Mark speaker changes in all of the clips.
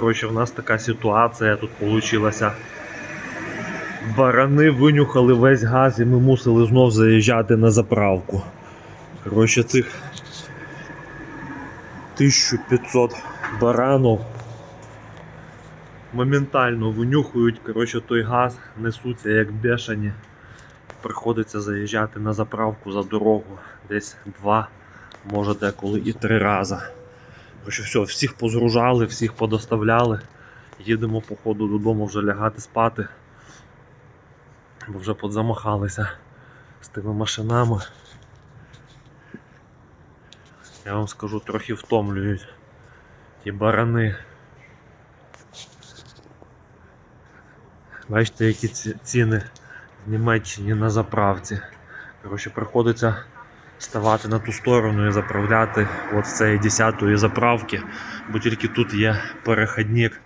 Speaker 1: Коротше, в нас така ситуація тут вийшла. Барани винюхали весь газ і ми мусили знов заїжджати на заправку. Коротше, цих 1500 баранів моментально винюхують, коротше, той газ, несуться як бешені. Приходиться заїжджати на заправку за дорогу десь два, може деколи і три рази. Коротше, все, всіх позгружали, всіх подоставляли. Їдемо по ходу додому вже лягати спати. Бо вже подзамахалися з тими машинами. Я вам скажу, трохи втомлюють ті барани. Бачите, які ці- ціни в Німеччині на заправці. Коротше, приходиться ставати на ту сторону і заправляти от з цієї 10-ї заправки, бо тільки тут є перехідник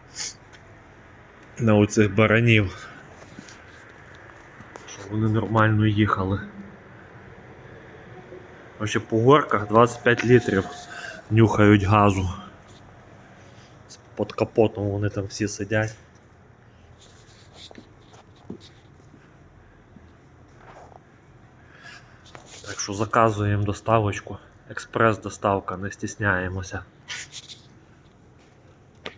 Speaker 1: на оцих баранів, щоб вони нормально їхали. Коротше, по горках 25 літрів нюхають газу. Під капотом вони там всі сидять. Так що заказуємо доставочку. Експрес-доставка, не стісняємося.